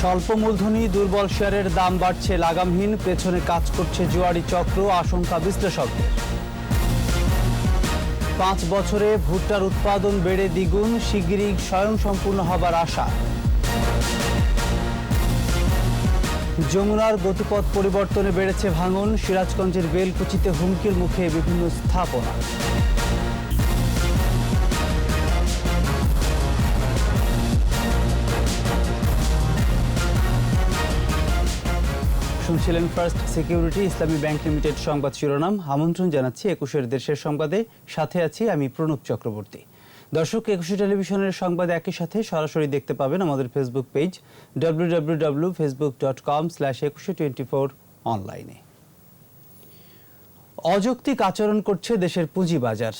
স্বল্প মূলধনী দুর্বল শেয়ারের দাম বাড়ছে, লাগামহীন, পেছনে কাজ করছে জুয়ারি চক্র, আশঙ্কা বিশ্লেষকদের। পাঁচ বছরে ভুট্টার উৎপাদন বেড়ে দ্বিগুণ, শিগগিরই স্বয়ংসম্পূর্ণ হবার আশা। যমুনার গতিপথ পরিবর্তনে বেড়েছে ভাঙন, সিরাজগঞ্জের বেলকুচিতে হুমকির মুখে বিভিন্ন স্থাপনা। শুনছিলেন first security Islami bank limited সংবাদ শিরোনাম। আমন্ত্রণ জানাচ্ছি একুশের দেশের সংবাদে। সাথে আছি আমি প্রণব চক্রবর্তী। দর্শক, একুশে টেলিভিশনের সংবাদ একই সাথে সরাসরি দেখতে পাবেন আমাদের Facebook page W Facebook dot com slash Ekushey twenty four অনলাইনে অযৌক্তিক আচরণ করছে দেশের পুঁজিবাজার।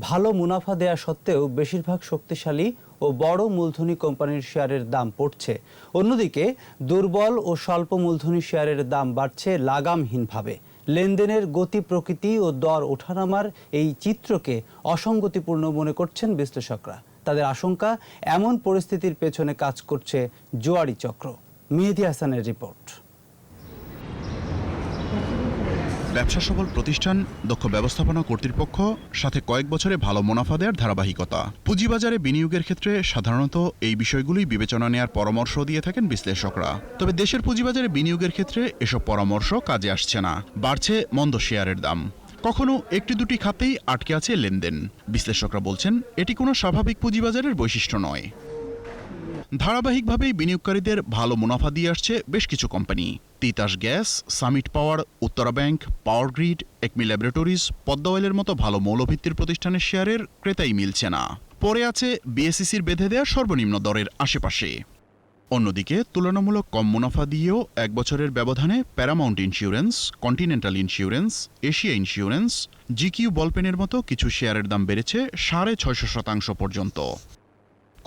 ভালো মুনাফা দেয়া সত্ত্বেও বেশিরভাগ শক্তিশালী ও বড় মূলধনী কোম্পানির শেয়ারের দাম পড়ছে। অন্যদিকে, দুর্বল ও স্বল্প মূলধনী শেয়ারের দাম বাড়ছে লাগামহীনভাবে। লেনদেনের গতি প্রকৃতি ও দর ওঠানামার এই চিত্রকে অসঙ্গতিপূর্ণ মনে করছেন বিশ্লেষকরা। তাদের আশঙ্কা, এমন পরিস্থিতির পেছনে কাজ করছে জোয়ারি চক্র। মেহেদি হাসানের রিপোর্ট। ব্যবসা সফল প্রতিষ্ঠান, দক্ষ ব্যবস্থাপনা কর্তৃপক্ষ, সাথে কয়েক বছরে ভালো মুনাফা দেওয়ার ধারাবাহিকতা। পুঁজিবাজারে বিনিয়োগের ক্ষেত্রে সাধারণত এই বিষয়গুলোই বিবেচনা নেওয়ার পরামর্শ দিয়ে থাকেন বিশ্লেষকরা। তবে দেশের পুঁজিবাজারে বিনিয়োগের ক্ষেত্রে এসব পরামর্শ কাজে আসছে না। বাড়ছে মন্দ শেয়ারের দাম। কখনো একটি দুটি খাতেই আটকে আছে লেনদেন। বিশ্লেষকরা বলছেন, এটি কোনো স্বাভাবিক পুঁজিবাজারের বৈশিষ্ট্য নয়। ধারাবাহিকভাবেই বিনিয়োগকারীদের ভালো মুনাফা দিয়ে আসছে বেশ কিছু company. Titas gas, Summit power, Uttara bank, power grid, Acme laboratories, Padma অয়েলের মতো ভালো মৌলভিত্তির প্রতিষ্ঠানের শেয়ারের ক্রেতাই মিলছে না। পরে আছে বিএসসিসির বেঁধে দেওয়া সর্বনিম্ন দরের আশেপাশে। অন্যদিকে, তুলনামূলক কম মুনাফা দিয়েও এক বছরের ব্যবধানে Paramount insurance, Continental insurance, Asia insurance, GQ বলপেনের মতো কিছু শেয়ারের দাম বেড়েছে সাড়ে ছয়শো শতাংশ পর্যন্ত।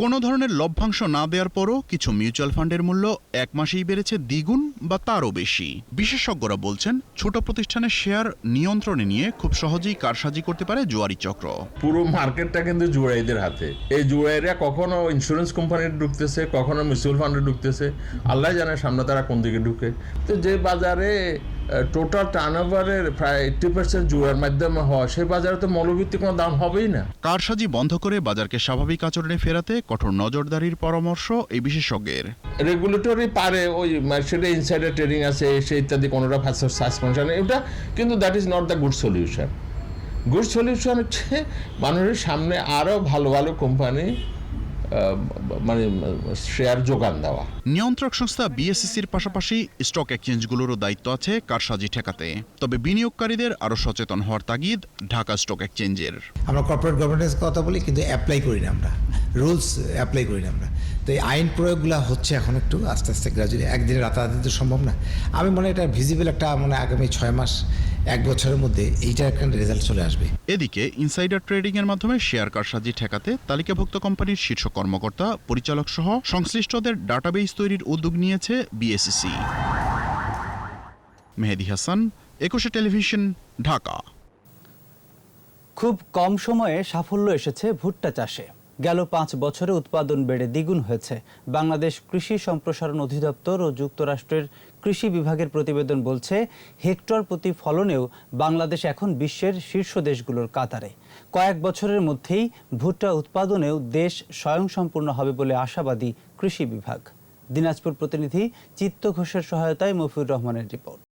কোনো ধরনের লভ্যাংশ না দেওয়ার পরও কিছু মিউচুয়াল ফান্ডের মূল্য এক মাসেই বেড়েছে দ্বিগুণ বা তারও বেশি। বিশেষজ্ঞরা বলছেন, ছোট প্রতিষ্ঠানের শেয়ার নিয়ন্ত্রণে নিয়ে খুব সহজেই কারসাজি করতে পারে জুয়ারি চক্র। পুরো মার্কেটটা কিন্তু জুয়াইদের হাতে। এই জুয়াইরা কখনো ইন্স্যুরেন্স কোম্পানির ঢুকতেছে, কখনো মিউচুয়াল ফান্ডে ঢুকতেছে। আল্লাহ জানে সামনে তারা কোন দিকে ঢুকে। তো যে বাজারে টোটাল টার্ন ওভারের প্রায় এইট্টি পার্সেন্ট জুয়ার মাধ্যমে হয় সেই বাজারে তো মৌলভিত্তিক কোনো দাম হবেই না। কারসাজি বন্ধ করে বাজারকে স্বাভাবিক আচরণে ফেরাতে কঠোর নজরদারির পরামর্শ এই বিশেষজ্ঞের। রেগুলেটরি পারে ওই সেটা ইনসাইডার ট্রেডিং আছে সে ইত্যাদি কোনোটা সাসপেনশন এটা কিন্তু that is not the good solution good solution হচ্ছে মানুষের সামনে আরও ভালো ভালো কোম্পানি মানে শেয়ার যোগান দেওয়া। নিয়ন্ত্রক সংস্থা বিএসসিসির পাশাপাশি স্টক এক্সচেঞ্জগুলোরও দায়িত্ব আছে কারসাজি ঠেকাতে। তবে বিনিয়োগকারীদের আরও সচেতন হওয়ার তাগিদ ঢাকা স্টক এক্সচেঞ্জের আমরা কর্পোরেট গভর্নেন্স কথা বলি কিন্তু অ্যাপ্লাই করি না আমরা। রুলস অ্যাপ্লাই করি না আমরা। তো এই আইন প্রয়োগগুলো হচ্ছে এখন একটু আস্তে আস্তে গ্রাজুয়ালি একদিনে রাতারাতি তো সম্ভব না। আমি মনে এটা ভিজিবল একটা মানে আগামী ছয় মাস এক বছরের মধ্যে এইটার একটা রেজাল্ট চলে আসবে। এদিকে ইনসাইডার ট্রেডিং এর মাধ্যমে শেয়ার কারসাজি ঠেকাতে তালিকাভুক্ত কোম্পানির শীর্ষ কর্মকর্তা পরিচালক সহ সংশ্লিষ্টদের ডাটাবেস তৈরির উদ্যোগ নিয়েছে বিএসসিসি মেহেদি হাসান একুশে টেলিভিশন ঢাকা। খুব কম সময়ে সাফল্য এসেছে ভুট্টা চাষে। গেল পাঁচ বছরে উৎপাদন বেড়ে দ্বিগুণ হয়েছে। বাংলাদেশ কৃষি সম্প্রসারণ অধিদপ্তর ও যুক্তরাষ্ট্রের কৃষি বিভাগের প্রতিবেদন বলছে, হেক্টর প্রতি ফলনেও বাংলাদেশ এখন বিশ্বের শীর্ষ দেশগুলোর কাতারে। কয়েক বছরের মধ্যেই ভুট্টা উৎপাদনেও দেশ স্বয়ংসম্পূর্ণ হবে বলে আশাবাদী কৃষি বিভাগ। দিনাজপুর প্রতিনিধি চিত্ত ঘোষের সহায়তায় মফিউর রহমানের রিপোর্ট।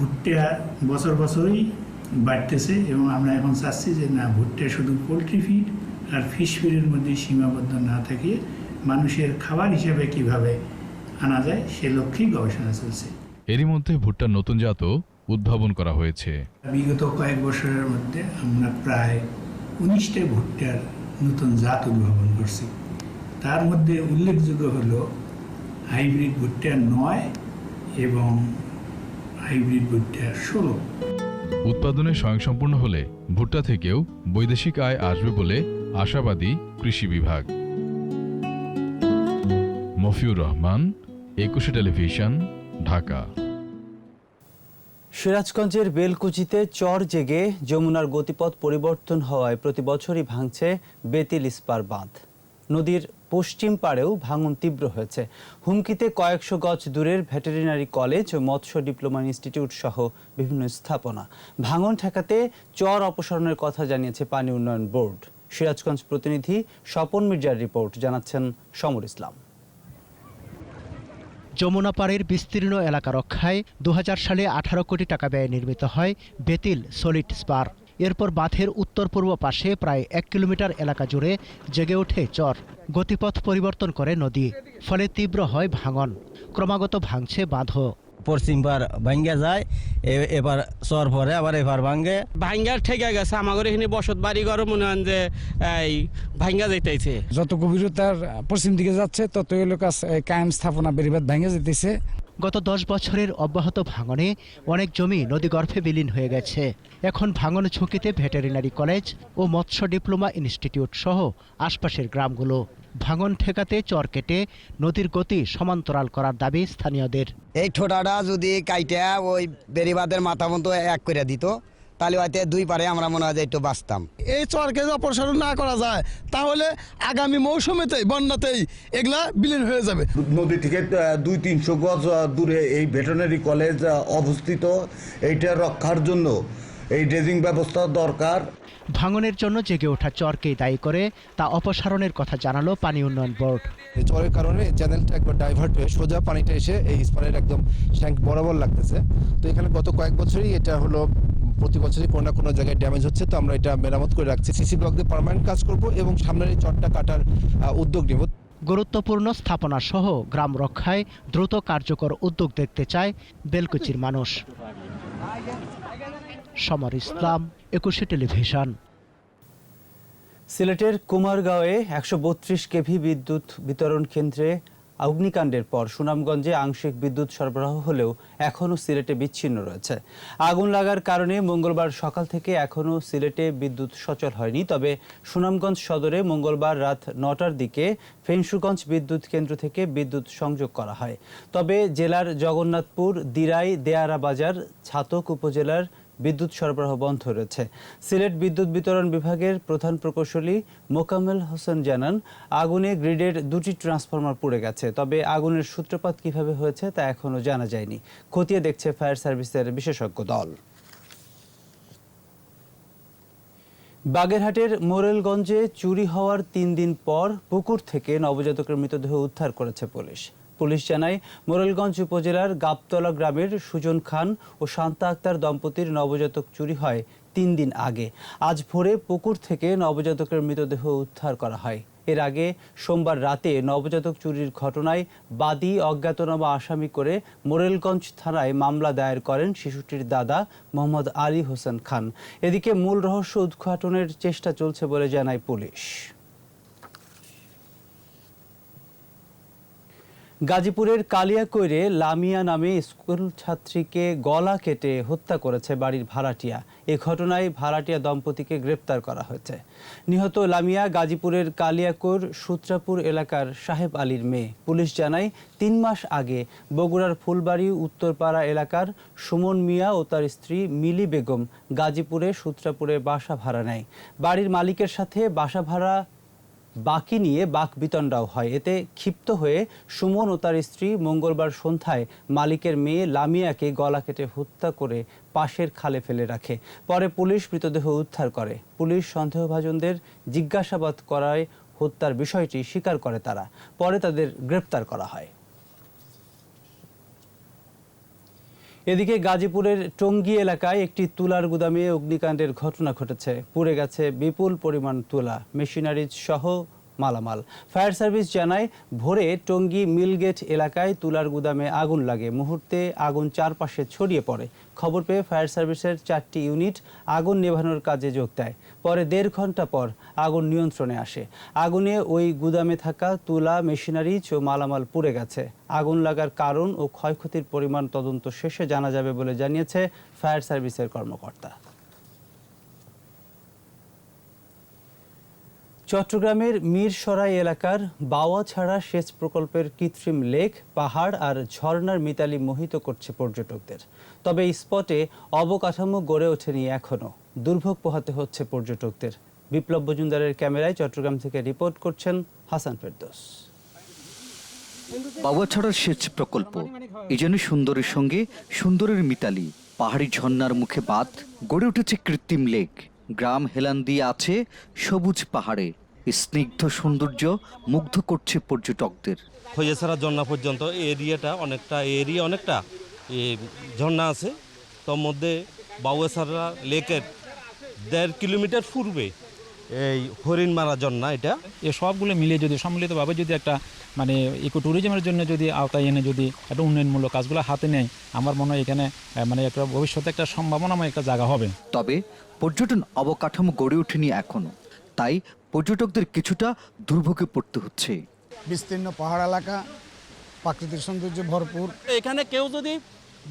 ভুট্টা বছর বছরই বাড়তেছে এবং আমরা এখন চাচ্ছি যে না ভুট্টা শুধু পোলট্রি ফিড আর ফিশ ফিডের মধ্যে সীমাবদ্ধ না থাকিয়ে মানুষের খাবার হিসেবে কীভাবে আনা যায় সে লক্ষ্যেই গবেষণা চলছে। এরই মধ্যে ভুট্টার নতুন জাতও উদ্ভাবন করা হয়েছে। বিগত কয়েক বছরের মধ্যে আমরা প্রায় উনিশটা ভুট্টার নতুন জাত উদ্ভাবন করছি। তার মধ্যে উল্লেখযোগ্য হলো হাইব্রিড ভুট্টা নয় এবং হাইব্রিড ভুট্টা ষোলো। উৎপাদনে স্বয়ংসম্পূর্ণ হলে ভুট্টা থেকেও বৈদেশিক আয় আসবে বলে আশাবাদী কৃষি বিভাগ। মফিউর রহমান একুশে টেলিভিশন ঢাকা। সিরাজগঞ্জের বেলকুচিতে চর জেগে যমুনার গতিপথ পরিবর্তন হওয়ায় প্রতি বছরই ভাঙছে বেতিল ইস্পার বাঁধ। নদীর পশ্চিম পাড়েও ভাঙন তীব্র হয়েছে। হুমকিতে কয়েকশো গজ দূরের ভেটেরিনারি কলেজ ও মৎস্য ডিপ্লোমা ইনস্টিটিউট সহ বিভিন্ন স্থাপনা। ভাঙন ঠেকাতে চর অপসারণের কথা জানিয়েছে পানি উন্নয়ন বোর্ড। সিরাজগঞ্জ প্রতিনিধি স্বপন মির্জার রিপোর্ট জানাচ্ছেন সমর ইসলাম। যমুনা পাড়ের বিস্তীর্ণ এলাকা রক্ষায় দু হাজার সালে আঠারো কোটি টাকা ব্যয়ে নির্মিত হয় বেতিল সলিড স্পার। এরপর বাঁধের উত্তর পূর্ব পাশে প্রায় এক কিলোমিটার এলাকা জুড়ে জেগে ওঠে চর। গতিপথ পরিবর্তন করে নদী ফলে তীব্র হয় ভাঙন। ক্রমাগত ভাঙছে বাঁধও। পশ্চিম পার ভাঙ্গা যায় এবার চর পরে আবার এবার ভাঙ্গে। ভাঙ্গার ঠেকে গেছে আমাদের এখানে বসত বাড়ি ঘর মনে হয় যে এই ভাঙ্গা যাইতেছে। যত গভীরতার পশ্চিম দিকে যাচ্ছে তত এলো কাজ কায়েম স্থাপনা বেরিবাদ ভেঙে যেতেছে গত দশ বছরের অব্যাহত ভাঙনে অনেক জমি নদীগর্ভে বিলীন হয়ে গেছে। এখন ভাঙন ঝুঁকিতে ভেটেরিনারি কলেজ ও মৎস্য ডিপ্লোমা ইনস্টিটিউট সহ আশপাশের গ্রামগুলো। ভাঙন ঠেকাতে চর কেটে নদীর গতি সমান্তরাল করার দাবি স্থানীয়দের। এই ঠোঁটাটা যদি কাইটা, ওই বেরিবাদের মাথা মতো এক করে দিত। তাহলে হয়তো দুই পারে আমরা মনে হয় যে একটু বাঁচতাম। এই চরকে যদি অপসারণ না করা যায় তাহলে আগামী মৌসুমেতেই বন্যাতেই এগুলা বিলীন হয়ে যাবে। নদী থেকে দুই তিনশো গজ দূরে এই ভেটেরিনারি কলেজ অবস্থিত। এইটা রক্ষার জন্য এই ড্রেজিং ব্যবস্থা দরকার। ভাঙনের জন্য জেগে ওঠা চরকেই দায়ী করে তা অপসারণের কথা জানালো পানি উন্নয়ন বোর্ড। এই জ্বরের কারণে চ্যানেলটা একবার ডাইভার্ট হয়ে সোজা পানিটা এসে এই স্পানের একদম ট্যাঙ্ক বরাবর লাগতেছে। তো এখানে গত কয়েক বছরই এটা হলো প্রতি বছরই কোনো না কোনো জায়গায় ড্যামেজ হচ্ছে তো আমরা এটা মেরামত করে রাখছি। সিসি ব্লক দিয়ে পার্মানেন্ট কাজ করব এবং সামনের এই চরটা কাটার উদ্যোগ নেব। গুরুত্বপূর্ণ স্থাপনা সহ গ্রাম রক্ষায় দ্রুত কার্যকর উদ্যোগ দেখতে চায় বেলকুচির মানুষ। সমর ইসলাম একুশে টেলিভিশন। সিলেটের কুমারগাঁওয়ে একশো বত্রিশ কেভি বিদ্যুৎ বিতরণ কেন্দ্রে অগ্নিকাণ্ডের পর সুনামগঞ্জে আংশিক বিদ্যুৎ সরবরাহ হলেও এখনও সিলেটে বিচ্ছিন্ন রয়েছে। আগুন লাগার কারণে মঙ্গলবার সকাল থেকে এখনও সিলেটে বিদ্যুৎ সচল হয়নি। তবে সুনামগঞ্জ সদরে মঙ্গলবার রাত নটার দিকে ফেনসুগঞ্জ বিদ্যুৎ কেন্দ্র থেকে বিদ্যুৎ সংযোগ করা হয়। তবে জেলার জগন্নাথপুর, দিরাই দেয়ারা বাজার ছাতক উপজেলার বিদ্যুৎ সরবরাহ বন্ধ রয়েছে। সিলেট বিদ্যুৎ বিতরণ বিভাগের প্রধান প্রকৌশলী মোকাম্মেল হোসেন জানান, আগুনে গ্রিডের দুটি ট্রান্সফরমার পুড়ে গেছে। তবে আগুনের সূত্রপাত কীভাবে হয়েছে তা এখনও জানা যায়নি। খতিয়ে দেখছে ফায়ার সার্ভিসের বিশেষজ্ঞ দল। বাগেরহাটের মোরেলগঞ্জে চুরি হওয়ার তিন দিন পর পুকুর থেকে নবজাতকের মৃতদেহ উদ্ধার করেছে পুলিশ। পুলিশ জানায়, মোরেলগঞ্জ উপজেলার গাবতলা গ্রামের সুজন খান ও শান্তা আক্তার দম্পতির নবজাতক চুরি হয় তিন দিন আগে। আজ ভোরে পুকুর থেকে নবজাতকের মৃতদেহ উদ্ধার করা হয়। এর আগে সোমবার রাতে নবজাতক চুরির ঘটনায় বাদী অজ্ঞাতনামা আসামি করে মোরেলগঞ্জ থানায় মামলা দায়ের করেন শিশুটির দাদা মোহাম্মদ আলী হোসেন খান। এদিকে মূল রহস্য উদ্ঘাটনের চেষ্টা চলছে বলে জানায় পুলিশ। গাজীপুরের কালিয়াকৈরে লামিয়া নামে স্কুল ছাত্রীকে গলা কেটে হত্যা করেছে বাড়ির ভাড়াটিয়া। এ ঘটনায় ভাড়াটিয়া দম্পতিকে গ্রেপ্তার করা হয়েছে। নিহত লামিয়া গাজীপুরের কালিয়াকৈর সূত্রাপুর এলাকার সাহেব আলীর মেয়ে। পুলিশ জানায়, তিন মাস আগে বগুড়ার ফুলবাড়ি উত্তরপাড়া এলাকার সুমন মিয়া ও তার স্ত্রী মিলি বেগম গাজীপুরে সূত্রাপুরে বাসা ভাড়া নেয়। বাড়ির মালিকের সাথে বাসা ভাড়া বাকি নিয়ে বাক বিতণ্ডাও হয়। এতে ক্ষিপ্ত হয়ে সুমন ও তার স্ত্রী মঙ্গলবার সন্ধ্যায় মালিকের মেয়ে লামিয়াকে গলা কেটে হত্যা করে পাশের খালে ফেলে রাখে। পরে পুলিশ মৃতদেহ উদ্ধার করে। পুলিশ সন্দেহভাজনদের জিজ্ঞাসাবাদ করায় হত্যার বিষয়টি স্বীকার করে তারা। পরে তাদের গ্রেপ্তার করা হয়। এদিকে গাজীপুরের টঙ্গী এলাকায় একটি তুলার গুদামে অগ্নিকাণ্ডের ঘটনা ঘটেছে। পুড়ে গেছে বিপুল পরিমাণ তুলা। মেশিনারিজ সহ মালামাল। ফায়ার সার্ভিস জানায়, ভোরে টঙ্গী মিলগেট এলাকায় তুলার গুদামে আগুন লাগে। মুহূর্তে আগুন চারপাশে ছড়িয়ে পড়ে। খবর পেয়ে ফায়ার সার্ভিসের চারটি ইউনিট আগুন নেভানোর কাজে যোগ দেয়। পরে দেড় ঘণ্টা পর আগুন নিয়ন্ত্রণে আসে। আগুনে ওই গুদামে থাকা তুলা মেশিনারিজ ও মালামাল পুড়ে গেছে। আগুন লাগার কারণ ও ক্ষয়ক্ষতির পরিমাণ তদন্ত শেষে জানা যাবে বলে জানিয়েছে ফায়ার সার্ভিসের কর্মকর্তা। চট্টগ্রামের মিরসরাই এলাকার বাওয়া ছাড়া সেচ প্রকল্পের কৃত্রিম লেক, পাহাড় আর ঝর্ণার মিতালি মোহিত করছে পর্যটকদের। তবে স্পটে অবকাঠামো গড়ে ওঠেনি এখনও দুর্ভোগ পোহাতে হচ্ছে পর্যটকদের। বিপ্লব মজুমদারের ক্যামেরায় চট্টগ্রাম থেকে রিপোর্ট করছেন হাসান ফেরদোস। বাবাছড়ার সেচ প্রকল্প এই যেন সুন্দরের সঙ্গে সুন্দরের মিতালি, পাহাড়ি ঝর্ণার মুখে বাঁধ, গড়ে উঠেছে কৃত্রিম লেক। গ্রাম হেলান দিয়ে আছে সবুজ পাহাড়ে। স্নিগ্ধ সৌন্দর্য মুগ্ধ করছে পর্যটকদের। হয়েছাড়া ঝর্ণা পর্যন্ত এই এরিয়াটা অনেকটা এরিয়া অনেকটা এই ঝর্ণা আছে। তোর মধ্যে বাউয়েছাড়া লেকের দেড় কিলোমিটার পূর্বে এই হরিণ মারা ঝর্ণা এটা। এ সবগুলো মিলিয়ে যদি সম্মিলিতভাবে যদি একটা মানে ইকো ট্যুরিজমের জন্য যদি আওতায় এনে যদি একটা উন্নয়নমূলক কাজগুলো হাতে নেয় আমার মনে হয় এখানে মানে একটা ভবিষ্যতে একটা সম্ভাবনাময় একটা জায়গা হবে। তবে পর্যটন অবকাঠামো গড়ে ওঠেনি এখনও। তাই পর্যটকদের কিছুটা দুর্ভোগে পড়তে হচ্ছে। বিস্তীর্ণ পাহাড় এলাকা প্রাকৃতিক সৌন্দর্য ভরপুর। এখানে কেউ যদি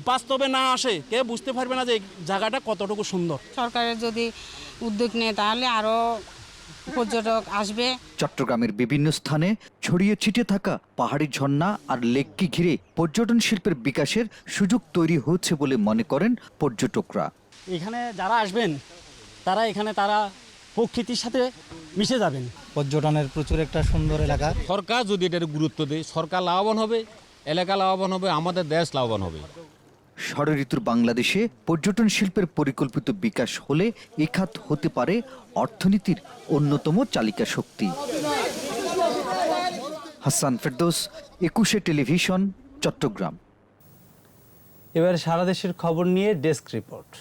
বাস্তবে না আসে কেউ বুঝতে পারবে না যে জায়গাটা কতটুকু সুন্দর। সরকারের যদি উদ্যোগ নেয় তাহলে আরও পর্যটক আসবে। চট্টগ্রামের বিভিন্ন স্থানে ছড়িয়ে ছিটে থাকা পাহাড়ি ঝর্ণা আর লেককে ঘিরে পর্যটন শিল্পের বিকাশের সুযোগ তৈরি হচ্ছে বলে মনে করেন পর্যটকরা। এখানে যারা আসবেন তারা এখানে তারা প্রকৃতির সাথে মিশে যাবেন। পর্যটনের প্রচুর একটা সুন্দর এলাকা। সরকার যদি এটার গুরুত্ব দেয় সরকার লাভবান হবে এলাকা লাভবান হবে আমাদের দেশ লাভবান হবে। ষড় ঋতুর বাংলাদেশে পর্যটন শিল্পের পরিকল্পিত বিকাশ হলে এ খাত হতে পারে অর্থনীতির অন্যতম চালিকা শক্তি। হাসান ফেরদৌস একুশে টেলিভিশন চট্টগ্রাম। এবার সারা দেশের খবর নিয়ে desk report.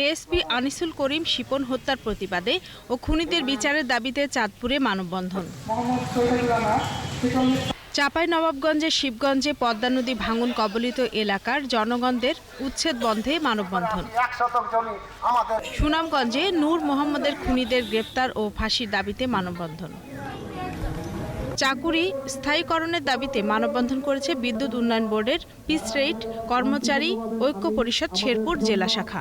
ASP Anisul Karim Shipon হত্যার প্রতিবাদে ও খুনিদের বিচারের দাবিতে চাঁদপুরে মানববন্ধন। চাপাই নবাবগঞ্জের শিবগঞ্জে পদ্মা নদী ভাঙন কবলিত এলাকার জনগণদের উচ্ছেদ বন্ধে মানববন্ধন। সুনামগঞ্জে নূর মোহাম্মদের খুনিদের গ্রেপ্তার ও ফাঁসির দাবিতে মানববন্ধন। চাকুরি স্থায়ীকরণের দাবিতে মানববন্ধন করেছে বিদ্যুৎ উন্নয়ন বোর্ডের পিস রেট কর্মচারী ঐক্য পরিষদ শেরপুর জেলা শাখা।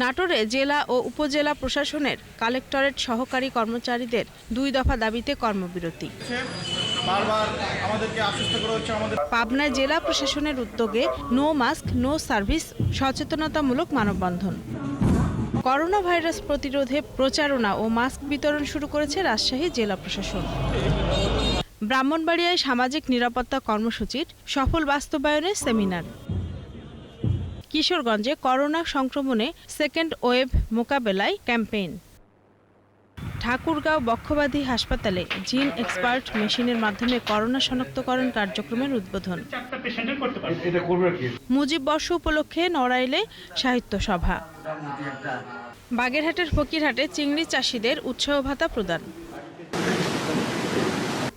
নাটোরে জেলা ও উপজেলা প্রশাসনের কালেক্টরেট সহকারী কর্মচারীদের দুই দফা দাবিতে কর্মবিরতি। পাবনায় জেলা প্রশাসনের উদ্যোগে নো মাস্ক নো সার্ভিস সচেতনতামূলক মানববন্ধন। করোনা ভাইরাস প্রতিরোধে প্রচারণা ও মাস্ক বিতরণ শুরু করেছে রাজশাহী জেলা প্রশাসন। ব্রাহ্মণবাড়িয়ায় সামাজিক নিরাপত্তা কর্মসূচির সফল বাস্তবায়নে সেমিনার। কিশোরগঞ্জে করোনা সংক্রমণে সেকেন্ড ওয়েভ মোকাবেলায় ক্যাম্পেইন। ঠাকুরগাঁও বক্ষবাদী হাসপাতালে জিন এক্সপার্ট মেশিনের মাধ্যমে করোনা শনাক্তকরণ কার্যক্রমের উদ্বোধন। মুজিব বর্ষ উপলক্ষে নড়াইলে সাহিত্য সভা। বাগেরহাটের ফকিরহাটে চিংড়ি চাষিদের উৎসাহ ভাতা প্রদান।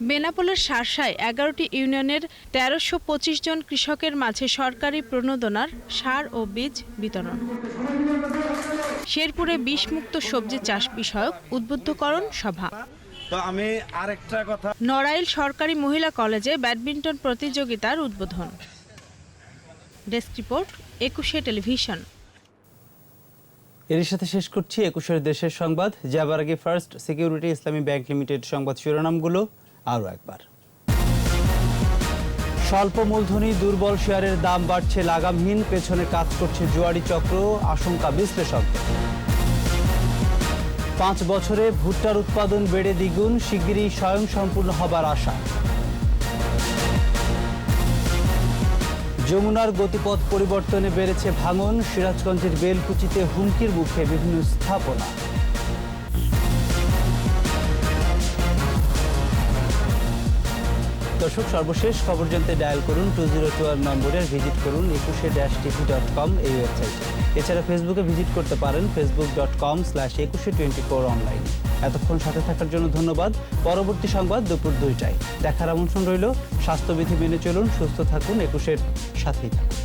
বেনাপোলের সারসায় এগারোটি ইউনিয়নের তেরোশো পঁচিশ জন কৃষকের মাঝে সরকারি প্রণোদনার সার ও বীজ বিতরণ। শেরপুরে বিষমুক্ত সবজি চাষ বিষয়ক উদ্বুদ্ধকরণ সভা। তো আমি আরেকটা কথা নড়াইল সরকারি মহিলা কলেজে ব্যাডমিন্টন প্রতিযোগিতার উদ্বোধন। Desk report Ekushey television. এর সাথে শেষ করছি একুশের দেশের সংবাদ। যাবার আগে first security Islami bank limited সংবাদ শিরোনামগুলো আরও একবার। স্বল্প মূলধনী দুর্বল শেয়ারের দাম বাড়ছে লাগামহীন, পেছনে কাজ করছে জুয়ারি চক্র, আশঙ্কা বিশ্লেষক। পাঁচ বছরে ভুট্টার উৎপাদন বেড়ে দ্বিগুণ, শিগগিরই স্বয়ংসম্পূর্ণ হবার আশা। যমুনার গতিপথ পরিবর্তনে বেড়েছে ভাঙন। সিরাজগঞ্জের বেলকুচিতে হুমকির মুখে বিভিন্ন স্থাপনা। দর্শক, সর্বশেষ খবর জানতে ডায়াল করুন টু জিরো টু নম্বরে ভিজিট করুন Ekushey dash TV dot com এই ওয়েবসাইটে। এছাড়া ফেসবুকে ভিজিট করতে পারেন Facebook dot com slash Ekushey twenty four online. এতক্ষণ সাথে থাকার জন্য ধন্যবাদ। পরবর্তী সংবাদ দুপুর দুইটায়। দেখার আমন্ত্রণ রইল। স্বাস্থ্যবিধি মেনে চলুন, সুস্থ থাকুন, একুশের সাথেই থাকুন।